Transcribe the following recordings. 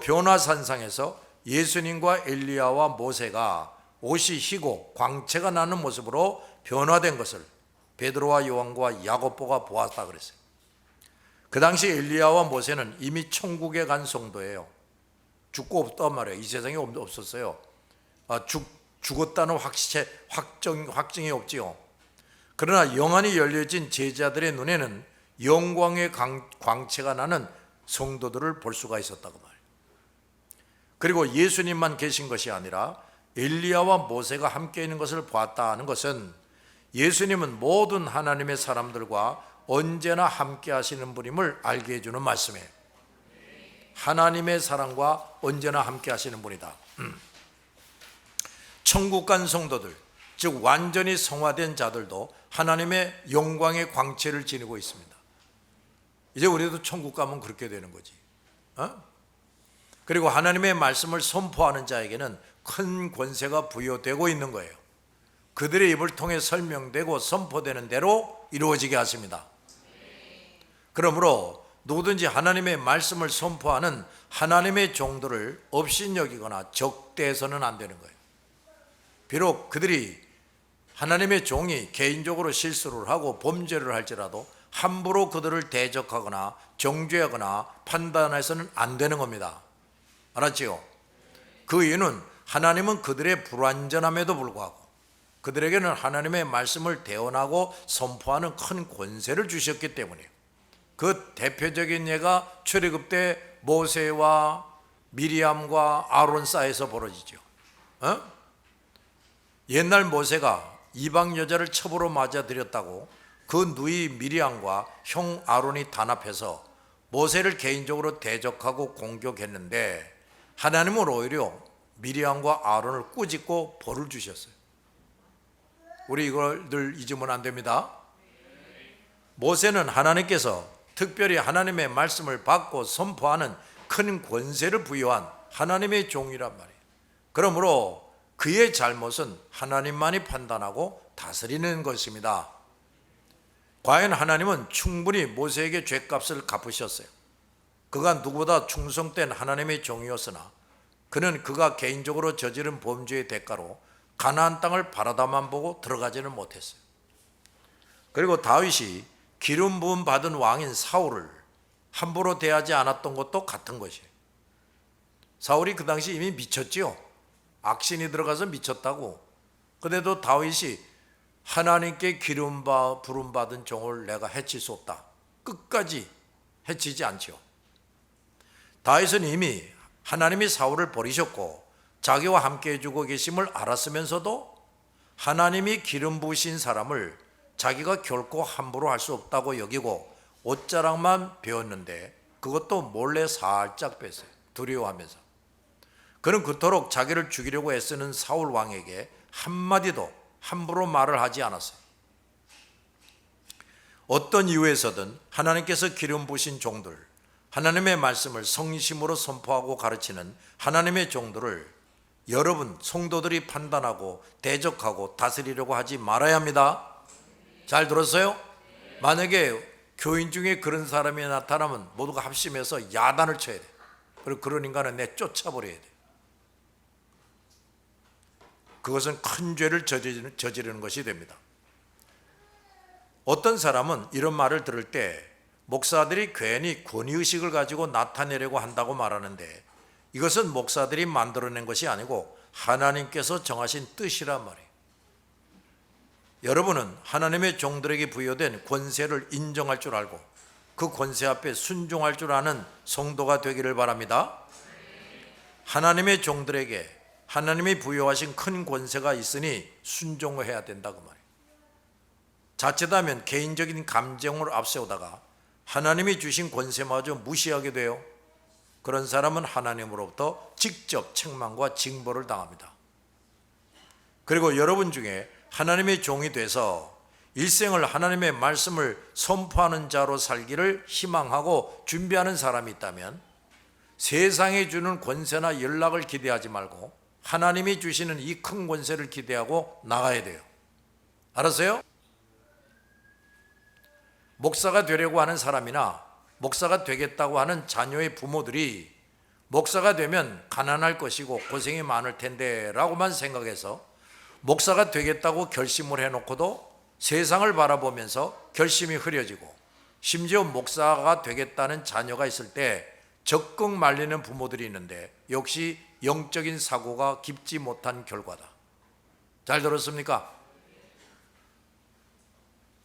변화산상에서 예수님과 엘리야와 모세가 옷이 희고 광채가 나는 모습으로 변화된 것을 베드로와 요한과 야고보가 보았다 그랬어요. 그 당시 엘리야와 모세는 이미 천국에 간 성도예요. 죽고 없단 말이에요. 이 세상에 없- 없었어요. 아, 죽, 죽었다는 확시, 확정, 확증이 없지요. 그러나 영안이 열려진 제자들의 눈에는 영광의 광, 광채가 나는 성도들을 볼 수가 있었다고 말이에요. 그리고 예수님만 계신 것이 아니라 엘리야와 모세가 함께 있는 것을 보았다는 것은 예수님은 모든 하나님의 사람들과 언제나 함께 하시는 분임을 알게 해주는 말씀이에요. 하나님의 사랑과 언제나 함께 하시는 분이다. 음. 천국 간 성도들, 즉 완전히 성화된 자들도 하나님의 영광의 광채를 지니고 있습니다. 이제 우리도 천국 가면 그렇게 되는 거지. 어? 그리고 하나님의 말씀을 선포하는 자에게는 큰 권세가 부여되고 있는 거예요. 그들의 입을 통해 설명되고 선포되는 대로 이루어지게 하십니다. 그러므로 누구든지 하나님의 말씀을 선포하는 하나님의 종들을 업신여기거나 적대해서는 안 되는 거예요. 비록 그들이 하나님의 종이 개인적으로 실수를 하고 범죄를 할지라도 함부로 그들을 대적하거나 정죄하거나 판단해서는 안 되는 겁니다. 알았지요? 그 이유는 하나님은 그들의 불완전함에도 불구하고 그들에게는 하나님의 말씀을 대언하고 선포하는 큰 권세를 주셨기 때문이에요. 그 대표적인 예가 출애굽 때 모세와 미리암과 아론 사이에서 벌어지죠. 어? 옛날 모세가 이방 여자를 첩으로 맞아들였다고 그 누이 미리암과 형 아론이 단합해서 모세를 개인적으로 대적하고 공격했는데 하나님은 오히려 미리암과 아론을 꾸짖고 벌을 주셨어요. 우리 이걸 늘 잊으면 안 됩니다. 모세는 하나님께서 특별히 하나님의 말씀을 받고 선포하는 큰 권세를 부여한 하나님의 종이란 말이에요. 그러므로 그의 잘못은 하나님만이 판단하고 다스리는 것입니다. 과연 하나님은 충분히 모세에게 죄값을 갚으셨어요. 그가 누구보다 충성된 하나님의 종이었으나 그는 그가 개인적으로 저지른 범죄의 대가로 가나안 땅을 바라다만 보고 들어가지는 못했어요. 그리고 다윗이 기름 부음 받은 왕인 사울을 함부로 대하지 않았던 것도 같은 것이에요. 사울이 그 당시 이미 미쳤지요. 악신이 들어가서 미쳤다고. 그래도 다윗이 하나님께 기름 바 부름 받은 종을 내가 해칠 수 없다. 끝까지 해치지 않죠. 다윗은 이미 하나님이 사울을 버리셨고 자기와 함께 해주고 계심을 알았으면서도 하나님이 기름 부으신 사람을 자기가 결코 함부로 할 수 없다고 여기고 옷자락만 배웠는데 그것도 몰래 살짝 뺐어요. 두려워하면서. 그는 그토록 자기를 죽이려고 애쓰는 사울 왕에게 한마디도 함부로 말을 하지 않았어요. 어떤 이유에서든 하나님께서 기름 부신 종들, 하나님의 말씀을 성심으로 선포하고 가르치는 하나님의 종들을 여러분 성도들이 판단하고 대적하고 다스리려고 하지 말아야 합니다. 잘 들었어요? 만약에 교인 중에 그런 사람이 나타나면 모두가 합심해서 야단을 쳐야 돼. 그리고 그런 인간은 내 쫓아버려야 돼. 그것은 큰 죄를 저지르는, 것이 됩니다. 어떤 사람은 이런 말을 들을 때 목사들이 괜히 권위의식을 가지고 나타내려고 한다고 말하는데 이것은 목사들이 만들어낸 것이 아니고 하나님께서 정하신 뜻이란 말이에요. 여러분은 하나님의 종들에게 부여된 권세를 인정할 줄 알고 그 권세 앞에 순종할 줄 아는 성도가 되기를 바랍니다. 하나님의 종들에게 하나님이 부여하신 큰 권세가 있으니 순종을 해야 된다고 말이에요. 자칫하면 개인적인 감정을 앞세우다가 하나님이 주신 권세마저 무시하게 돼요. 그런 사람은 하나님으로부터 직접 책망과 징벌을 당합니다. 그리고 여러분 중에 하나님의 종이 돼서 일생을 하나님의 말씀을 선포하는 자로 살기를 희망하고 준비하는 사람이 있다면 세상에 주는 권세나 연락을 기대하지 말고 하나님이 주시는 이 큰 권세를 기대하고 나가야 돼요. 알았어요? 목사가 되려고 하는 사람이나 목사가 되겠다고 하는 자녀의 부모들이 목사가 되면 가난할 것이고 고생이 많을 텐데 라고만 생각해서 목사가 되겠다고 결심을 해놓고도 세상을 바라보면서 결심이 흐려지고 심지어 목사가 되겠다는 자녀가 있을 때 적극 말리는 부모들이 있는데 역시 영적인 사고가 깊지 못한 결과다. 잘 들었습니까?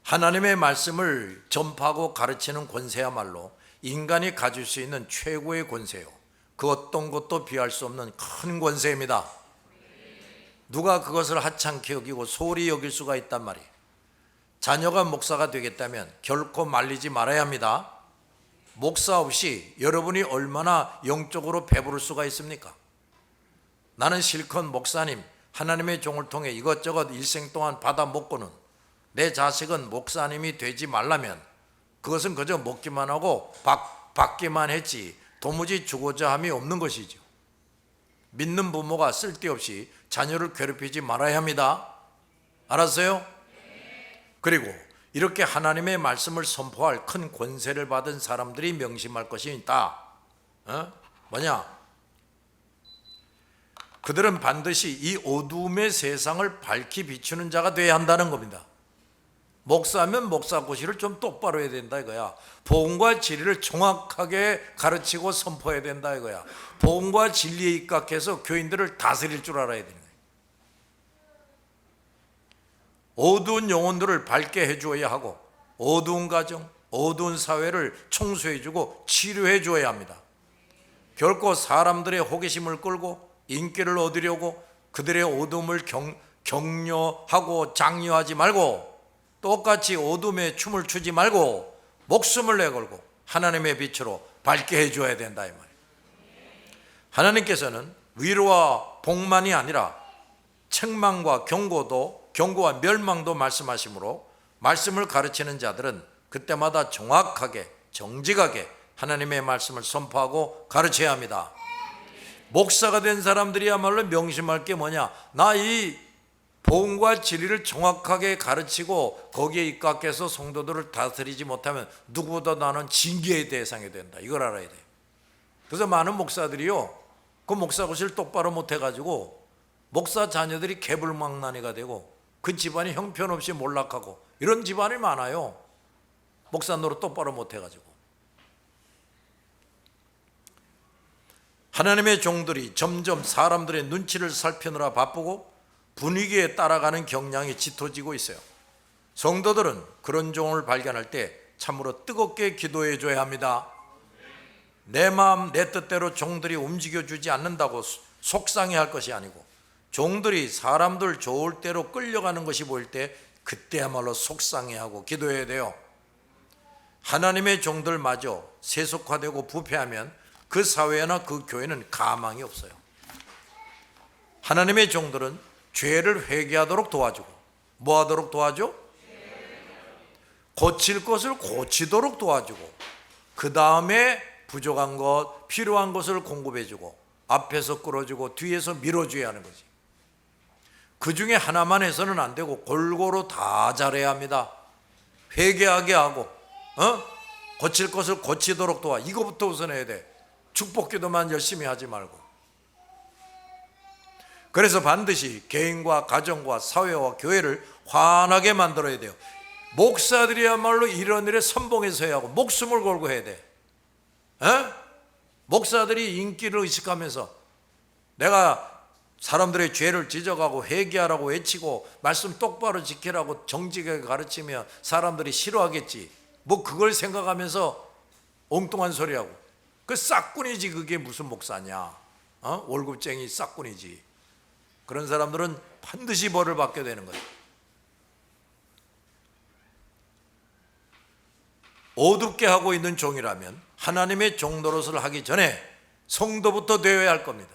하나님의 말씀을 전파하고 가르치는 권세야말로 인간이 가질 수 있는 최고의 권세요. 그 어떤 것도 비할 수 없는 큰 권세입니다. 누가 그것을 하찮게 여기고 소홀히 여길 수가 있단 말이에요. 자녀가 목사가 되겠다면 결코 말리지 말아야 합니다. 목사 없이 여러분이 얼마나 영적으로 배부를 수가 있습니까? 나는 실컷 목사님, 하나님의 종을 통해 이것저것 일생 동안 받아 먹고는 내 자식은 목사님이 되지 말라면 그것은 그저 먹기만 하고 받, 받기만 했지 도무지 주고자 함이 없는 것이죠. 믿는 부모가 쓸데없이 자녀를 괴롭히지 말아야 합니다. 알았어요? 그리고 이렇게 하나님의 말씀을 선포할 큰 권세를 받은 사람들이 명심할 것이 있다. 어? 뭐냐? 그들은 반드시 이 어두움의 세상을 밝히 비추는 자가 되어야 한다는 겁니다. 목사면 목사고시를 좀 똑바로 해야 된다 이거야. 복음과 진리를 정확하게 가르치고 선포해야 된다 이거야. 복음과 진리에 입각해서 교인들을 다스릴 줄 알아야 되는 거야. 어두운 영혼들을 밝게 해주어야 하고 어두운 가정, 어두운 사회를 청소해주고 치료해주어야 합니다. 결코 사람들의 호기심을 끌고 인기를 얻으려고 그들의 어둠을 경, 격려하고 장려하지 말고 똑같이 어둠에 춤을 추지 말고 목숨을 내걸고 하나님의 빛으로 밝게 해줘야 된다 이 말이에요. 하나님께서는 위로와 복만이 아니라 책망과 경고도 경고와 멸망도 말씀하시므로 말씀을 가르치는 자들은 그때마다 정확하게 정직하게 하나님의 말씀을 선포하고 가르쳐야 합니다. 목사가 된 사람들이야말로 명심할 게 뭐냐? 나 이 복음과 진리를 정확하게 가르치고 거기에 입각해서 성도들을 다스리지 못하면 누구보다 나는 징계의 대상이 된다. 이걸 알아야 돼. 그래서 많은 목사들이요, 그 목사고시를 똑바로 못 해가지고 목사 자녀들이 개불망나니가 되고 그 집안이 형편없이 몰락하고 이런 집안이 많아요. 목사 노릇 똑바로 못 해가지고. 하나님의 종들이 점점 사람들의 눈치를 살피느라 바쁘고 분위기에 따라가는 경향이 짙어지고 있어요. 성도들은 그런 종을 발견할 때 참으로 뜨겁게 기도해 줘야 합니다. 내 마음 내 뜻대로 종들이 움직여 주지 않는다고 속상해 할 것이 아니고 종들이 사람들 좋을 대로 끌려가는 것이 보일 때 그때야말로 속상해하고 기도해야 돼요. 하나님의 종들마저 세속화되고 부패하면 그 사회나 그 교회는 가망이 없어요. 하나님의 종들은 죄를 회개하도록 도와주고 뭐 하도록 도와줘? 고칠 것을 고치도록 도와주고 그 다음에 부족한 것, 필요한 것을 공급해 주고 앞에서 끌어주고 뒤에서 밀어줘야 하는 거지. 그 중에 하나만 해서는 안 되고 골고루 다 잘해야 합니다. 회개하게 하고, 어? 고칠 것을 고치도록 도와. 이거부터 우선 해야 돼. 축복 기도만 열심히 하지 말고. 그래서 반드시 개인과 가정과 사회와 교회를 환하게 만들어야 돼요. 목사들이야말로 이런 일에 선봉해서 해야 하고 목숨을 걸고 해야 돼. 에? 목사들이 인기를 의식하면서 내가 사람들의 죄를 지적하고 회개하라고 외치고 말씀 똑바로 지키라고 정직하게 가르치면 사람들이 싫어하겠지. 뭐 그걸 생각하면서 엉뚱한 소리하고 그 싹꾼이지 그게 무슨 목사냐? 어? 월급쟁이 싹꾼이지. 그런 사람들은 반드시 벌을 받게 되는 거예요. 어둡게 하고 있는 종이라면 하나님의 종노릇을 하기 전에 성도부터 되어야 할 겁니다.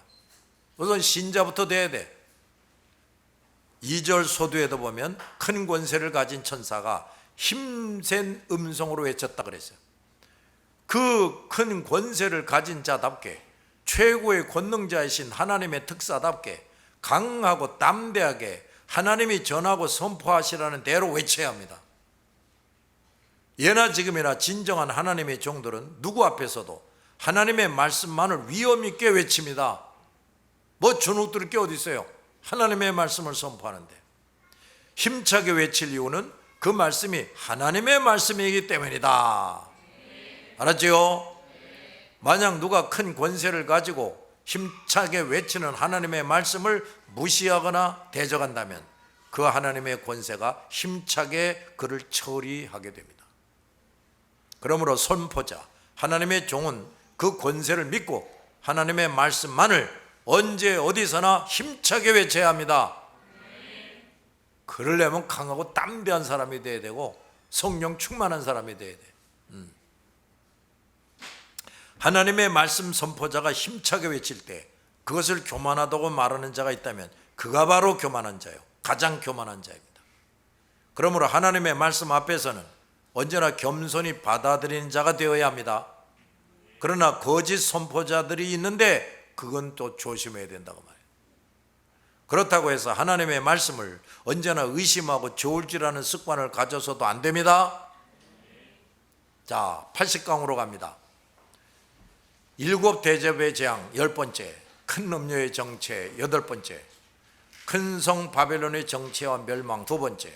우선 신자부터 돼야 돼. 2절 소두에도 보면 큰 권세를 가진 천사가 힘센 음성으로 외쳤다 그랬어요. 그 큰 권세를 가진 자답게 최고의 권능자이신 하나님의 특사답게 강하고 담대하게 하나님이 전하고 선포하시라는 대로 외쳐야 합니다. 예나 지금이나 진정한 하나님의 종들은 누구 앞에서도 하나님의 말씀만을 위험 있게 외칩니다. 뭐 주눅들을 게 어디 있어요? 하나님의 말씀을 선포하는데 힘차게 외칠 이유는 그 말씀이 하나님의 말씀이기 때문이다. 알았지요? 만약 누가 큰 권세를 가지고 힘차게 외치는 하나님의 말씀을 무시하거나 대적한다면 그 하나님의 권세가 힘차게 그를 처리하게 됩니다. 그러므로 선포자, 하나님의 종은 그 권세를 믿고 하나님의 말씀만을 언제 어디서나 힘차게 외쳐야 합니다. 그러려면 강하고 담대한 사람이 돼야 되고 성령 충만한 사람이 돼야 돼. 음. 하나님의 말씀 선포자가 힘차게 외칠 때 그것을 교만하다고 말하는 자가 있다면 그가 바로 교만한 자요. 가장 교만한 자입니다. 그러므로 하나님의 말씀 앞에서는 언제나 겸손히 받아들이는 자가 되어야 합니다. 그러나 거짓 선포자들이 있는데 그건 또 조심해야 된다고 말해요. 그렇다고 해서 하나님의 말씀을 언제나 의심하고 저울질하는 습관을 가져서도 안 됩니다. 자, 80강으로 갑니다. 일곱 대접의 재앙 열 번째, 큰 음료의 정체 여덟 번째, 큰 성 바벨론의 정체와 멸망 두 번째.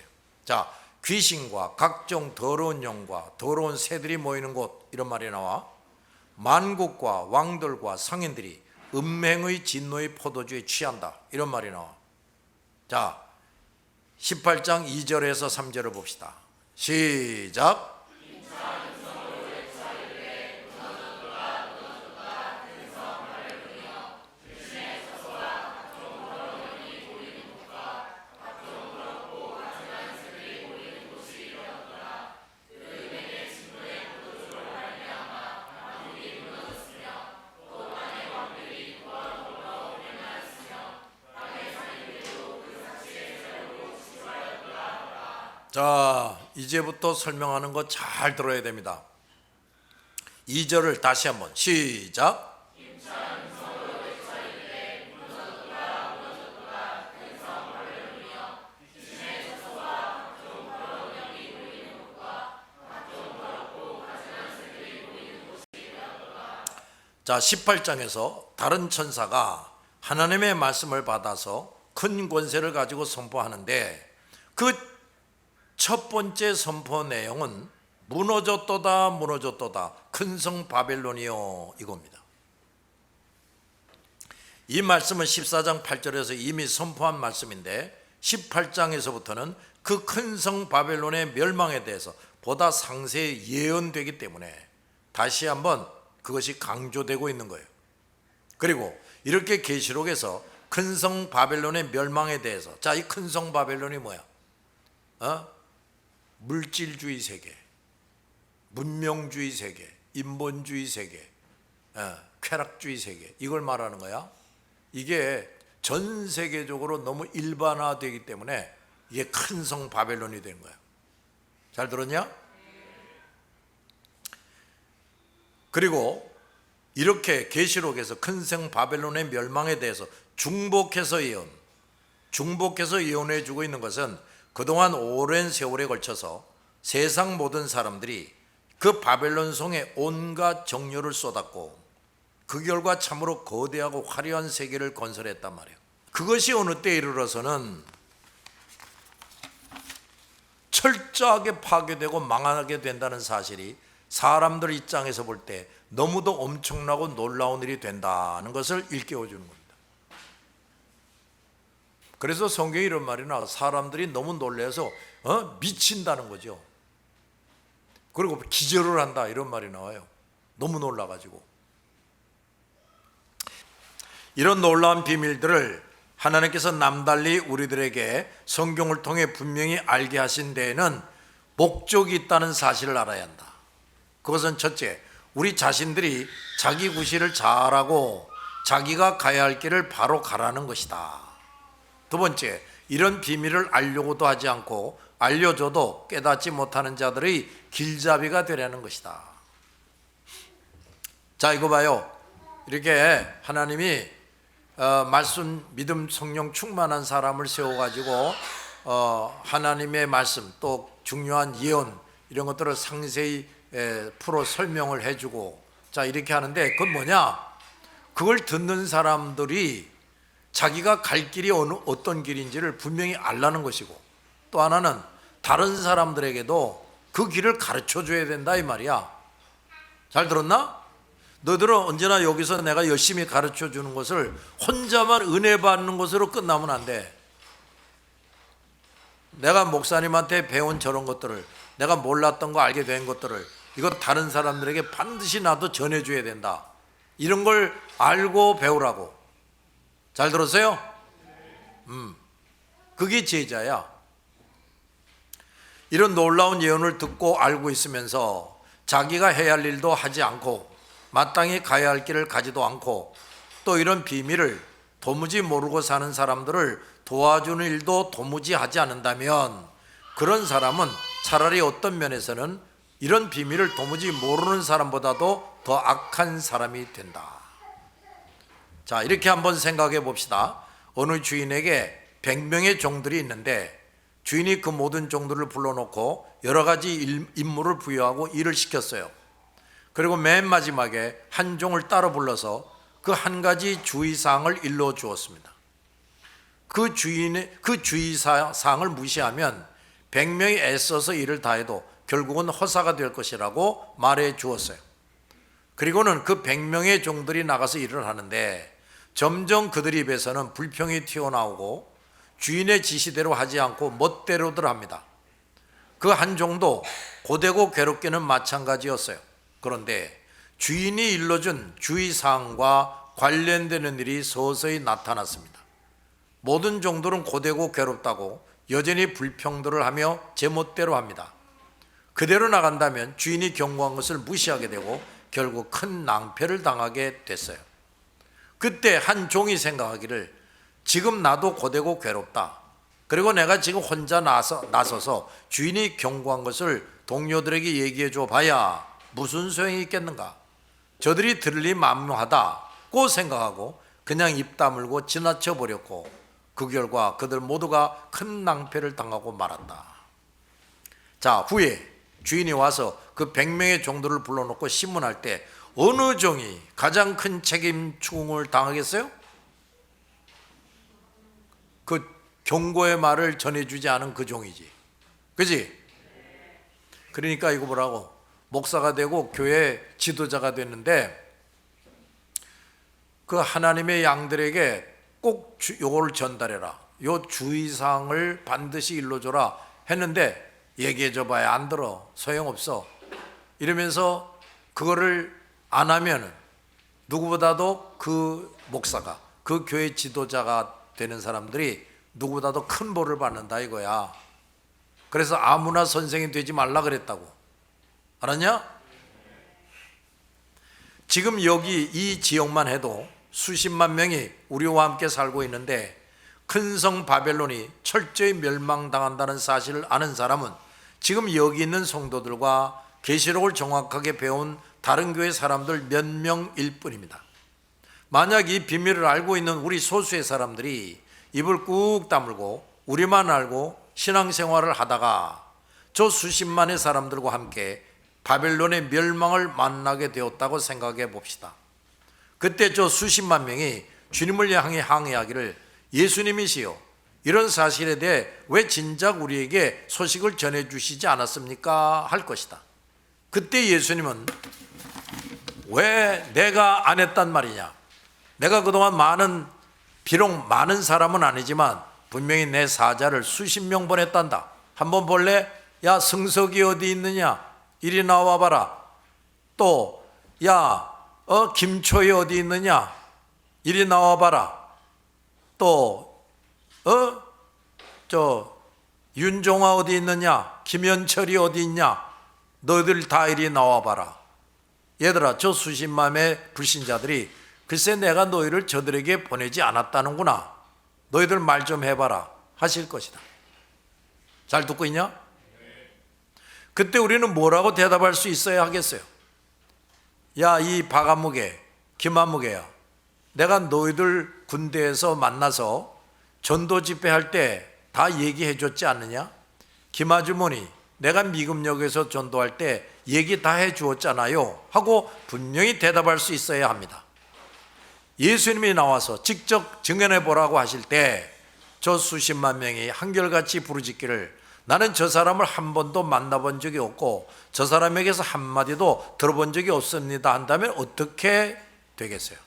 자, 귀신과 각종 더러운 영과 더러운 새들이 모이는 곳 이런 말이 나와 만국과 왕들과 상인들이 음행의 진노의 포도주에 취한다 이런 말이 나와. 자, 18장 2절에서 3절을 봅시다. 시작. 자, 이제부터 설명하는 거 잘 들어야 됩니다. 2절을 다시 한번 시작. 자, 18장에서 다른 천사가 하나님의 말씀을 받아서 큰 권세를 가지고 선포하는데 그 첫 번째 선포 내용은 무너졌도다 무너졌도다 큰 성 바벨론이요 이겁니다. 이 말씀은 14장 8절에서 이미 선포한 말씀인데 18장에서부터는 그 큰 성 바벨론의 멸망에 대해서 보다 상세히 예언되기 때문에 다시 한번 그것이 강조되고 있는 거예요. 그리고 이렇게 계시록에서 큰 성 바벨론의 멸망에 대해서 자 이 큰 성 바벨론이 뭐야? 어? 물질주의 세계, 문명주의 세계, 인본주의 세계, 어, 쾌락주의 세계 이걸 말하는 거야. 이게 전 세계적으로 너무 일반화되기 때문에 이게 큰 성 바벨론이 된 거야. 잘 들었냐? 그리고 이렇게 계시록에서 큰 성 바벨론의 멸망에 대해서 중복해서 예언, 중복해서 예언해 주고 있는 것은 그동안 오랜 세월에 걸쳐서 세상 모든 사람들이 그 바벨론 성에 온갖 정료를 쏟았고 그 결과 참으로 거대하고 화려한 세계를 건설했단 말이에요. 그것이 어느 때에 이르러서는 철저하게 파괴되고 망하게 된다는 사실이 사람들 입장에서 볼 때 너무도 엄청나고 놀라운 일이 된다는 것을 일깨워 주는 겁니다. 그래서 성경에 이런 말이 나와 사람들이 너무 놀래서 어? 미친다는 거죠. 그리고 기절을 한다 이런 말이 나와요. 너무 놀라가지고 이런 놀라운 비밀들을 하나님께서 남달리 우리들에게 성경을 통해 분명히 알게 하신 데에는 목적이 있다는 사실을 알아야 한다. 그것은 첫째, 우리 자신들이 자기 구실을 잘하고 자기가 가야 할 길을 바로 가라는 것이다. 두 번째, 이런 비밀을 알려고도 하지 않고 알려줘도 깨닫지 못하는 자들의 길잡이가 되려는 것이다. 자, 이거 봐요. 이렇게 하나님이 어, 말씀, 믿음, 성령 충만한 사람을 세워가지고 어, 하나님의 말씀 또 중요한 예언 이런 것들을 상세히 에, 풀어 설명을 해주고 자, 이렇게 하는데 그건 뭐냐? 그걸 듣는 사람들이 자기가 갈 길이 어느 어떤 길인지를 분명히 알라는 것이고 또 하나는 다른 사람들에게도 그 길을 가르쳐 줘야 된다 이 말이야. 잘 들었나? 너들은 언제나 여기서 내가 열심히 가르쳐 주는 것을 혼자만 은혜 받는 것으로 끝나면 안 돼. 내가 목사님한테 배운 저런 것들을 내가 몰랐던 거 알게 된 것들을 이거 다른 사람들에게 반드시 나도 전해줘야 된다. 이런 걸 알고 배우라고. 잘 들었어요? 음, 그게 제자야. 이런 놀라운 예언을 듣고 알고 있으면서 자기가 해야 할 일도 하지 않고 마땅히 가야 할 길을 가지도 않고 또 이런 비밀을 도무지 모르고 사는 사람들을 도와주는 일도 도무지 하지 않는다면 그런 사람은 차라리 어떤 면에서는 이런 비밀을 도무지 모르는 사람보다도 더 악한 사람이 된다. 자, 이렇게 한번 생각해 봅시다. 어느 주인에게 100명의 종들이 있는데 주인이 그 모든 종들을 불러놓고 여러 가지 일- 임무를 부여하고 일을 시켰어요. 그리고 맨 마지막에 한 종을 따로 불러서 그 한 가지 주의사항을 일러 주었습니다. 그 주인의 그 주의사항을 무시하면 100명이 애써서 일을 다해도 결국은 허사가 될 것이라고 말해 주었어요. 그리고는 그 100명의 종들이 나가서 일을 하는데 점점 그들 입에서는 불평이 튀어나오고 주인의 지시대로 하지 않고 멋대로들 합니다. 그 한 종도 고되고 괴롭게는 마찬가지였어요. 그런데 주인이 일러준 주의사항과 관련되는 일이 서서히 나타났습니다. 모든 종들은 고되고 괴롭다고 여전히 불평들을 하며 제멋대로 합니다. 그대로 나간다면 주인이 경고한 것을 무시하게 되고 결국 큰 낭패를 당하게 됐어요. 그때 한 종이 생각하기를 지금 나도 고되고 괴롭다. 그리고 내가 지금 혼자 나서, 나서서 주인이 경고한 것을 동료들에게 얘기해 줘 봐야 무슨 소용이 있겠는가? 저들이 들리 만무하다고 생각하고 그냥 입 다물고 지나쳐 버렸고 그 결과 그들 모두가 큰 낭패를 당하고 말았다. 자, 후에 주인이 와서 그 100명의 종들을 불러놓고 신문할 때 어느 종이 가장 큰 책임 추궁을 당하겠어요? 그 경고의 말을 전해주지 않은 그 종이지. 그지? 그러니까 이거 보라고. 목사가 되고 교회 지도자가 됐는데 그 하나님의 양들에게 꼭 주, 요거를 전달해라. 요 주의사항을 반드시 일러줘라 했는데 얘기해줘 봐야 안 들어. 소용없어. 이러면서 그거를 안 하면은 누구보다도 그 목사가 그 교회 지도자가 되는 사람들이 누구보다도 큰 벌을 받는다 이거야. 그래서 아무나 선생이 되지 말라 그랬다고. 알았냐? 지금 여기 이 지역만 해도 수십만 명이 우리와 함께 살고 있는데 큰 성 바벨론이 철저히 멸망당한다는 사실을 아는 사람은 지금 여기 있는 성도들과 계시록을 정확하게 배운 다른 교회 사람들 몇 명일 뿐입니다. 만약 이 비밀을 알고 있는 우리 소수의 사람들이 입을 꾹 다물고 우리만 알고 신앙생활을 하다가 저 수십만의 사람들과 함께 바벨론의 멸망을 만나게 되었다고 생각해 봅시다. 그때 저 수십만 명이 주님을 향해 항의하기를 예수님이시여 이런 사실에 대해 왜 진작 우리에게 소식을 전해 주시지 않았습니까? 할 것이다. 그때 예수님은 왜 내가 안 했단 말이냐? 내가 그동안 많은 비록 많은 사람은 아니지만 분명히 내 사자를 수십 명 보냈단다. 한번 볼래? 야 승석이 어디 있느냐? 이리 나와 봐라. 또 야, 어 김초희 어디 있느냐? 이리 나와 봐라. 또 어? 저 윤종아 어디 있느냐? 김현철이 어디 있냐? 너희들 다 이리 나와 봐라. 얘들아, 저 수십만의 불신자들이 글쎄 내가 너희를 저들에게 보내지 않았다는구나. 너희들 말 좀 해봐라. 하실 것이다. 잘 듣고 있냐? 그때 우리는 뭐라고 대답할 수 있어야 하겠어요? 야, 이 바가무게, 김한무게야. 내가 너희들 군대에서 만나서 전도 집회할 때 다 얘기해 줬지 않느냐? 김아주머니, 내가 미금역에서 전도할 때 얘기 다 해 주었잖아요. 하고 분명히 대답할 수 있어야 합니다. 예수님이 나와서 직접 증언해 보라고 하실 때 저 수십만 명이 한결같이 부르짖기를 나는 저 사람을 한 번도 만나본 적이 없고 저 사람에게서 한마디도 들어본 적이 없습니다 한다면 어떻게 되겠어요?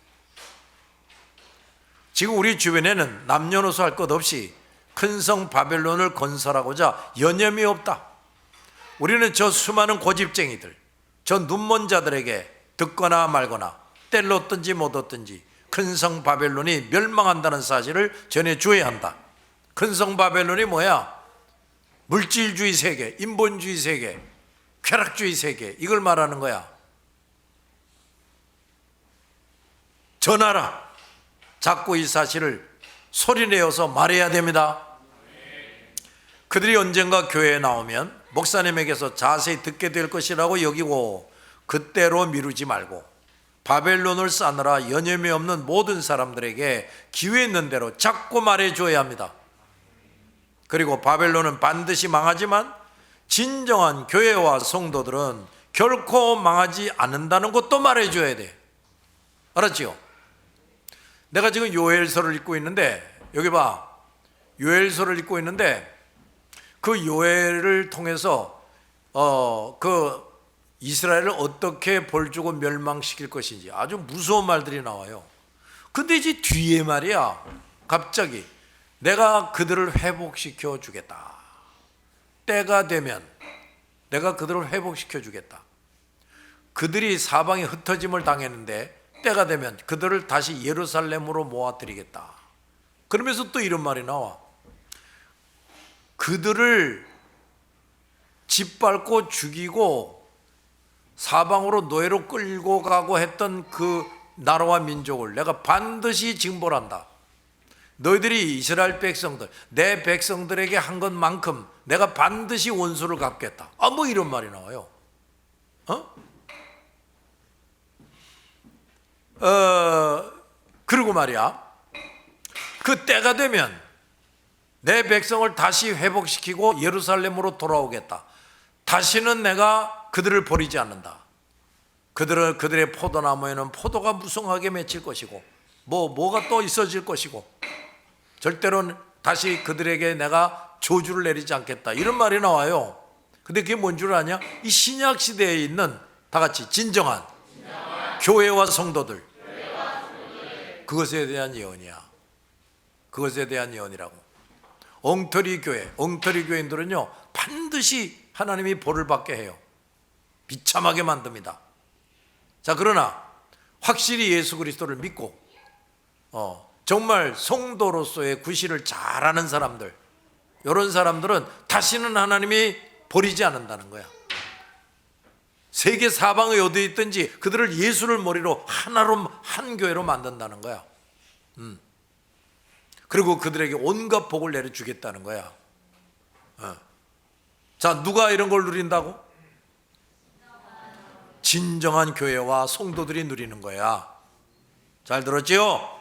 지금 우리 주변에는 남녀노소 할 것 없이 큰 성 바벨론을 건설하고자 여념이 없다. 우리는 저 수많은 고집쟁이들, 저 눈먼 자들에게 듣거나 말거나 때를 얻든지 못 얻든지 큰성 바벨론이 멸망한다는 사실을 전해 주어야 한다. 큰성 바벨론이 뭐야? 물질주의 세계, 인본주의 세계, 쾌락주의 세계 이걸 말하는 거야. 전하라. 자꾸 이 사실을 소리내어서 말해야 됩니다. 그들이 언젠가 교회에 나오면 목사님에게서 자세히 듣게 될 것이라고 여기고 그때로 미루지 말고 바벨론을 싸느라 여념이 없는 모든 사람들에게 기회 있는 대로 자꾸 말해 줘야 합니다. 그리고 바벨론은 반드시 망하지만 진정한 교회와 성도들은 결코 망하지 않는다는 것도 말해 줘야 돼. 알았지요? 내가 지금 요엘서를 읽고 있는데 여기 봐. 요엘서를 읽고 있는데 그 요엘을 통해서 어 그 이스라엘을 어떻게 벌주고 멸망시킬 것인지 아주 무서운 말들이 나와요. 근데 이제 뒤에 말이야. 갑자기 내가 그들을 회복시켜 주겠다. 때가 되면 내가 그들을 회복시켜 주겠다. 그들이 사방에 흩어짐을 당했는데 때가 되면 그들을 다시 예루살렘으로 모아드리겠다. 그러면서 또 이런 말이 나와. 그들을 짓밟고 죽이고 사방으로 노예로 끌고 가고 했던 그 나라와 민족을 내가 반드시 징벌한다. 너희들이 이스라엘 백성들, 내 백성들에게 한 것만큼 내가 반드시 원수를 갚겠다. 아, 뭐 이런 말이 나와요. 어? 어, 그리고 말이야. 그 때가 되면 내 백성을 다시 회복시키고 예루살렘으로 돌아오겠다. 다시는 내가 그들을 버리지 않는다. 그들은 그들의 포도나무에는 포도가 무성하게 맺힐 것이고 뭐 뭐가 또 있어질 것이고 절대로 다시 그들에게 내가 조주를 내리지 않겠다. 이런 말이 나와요. 근데 그게 뭔 줄 아냐? 이 신약 시대에 있는 다 같이 진정한 교회와 성도들 그것에 대한 예언이야. 그것에 대한 예언이라고. 엉터리 교회, 엉터리 교인들은요 반드시 하나님이 벌을 받게 해요. 비참하게 만듭니다. 자 그러나 확실히 예수 그리스도를 믿고 어, 정말 성도로서의 구실을 잘하는 사람들 이런 사람들은 다시는 하나님이 버리지 않는다는 거야. 세계 사방에 어디 있든지 그들을 예수를 머리로 하나로 한 교회로 만든다는 거야. 음. 그리고 그들에게 온갖 복을 내려주겠다는 거야. 어. 자, 누가 이런 걸 누린다고? 진정한 교회와 성도들이 누리는 거야. 잘 들었지요?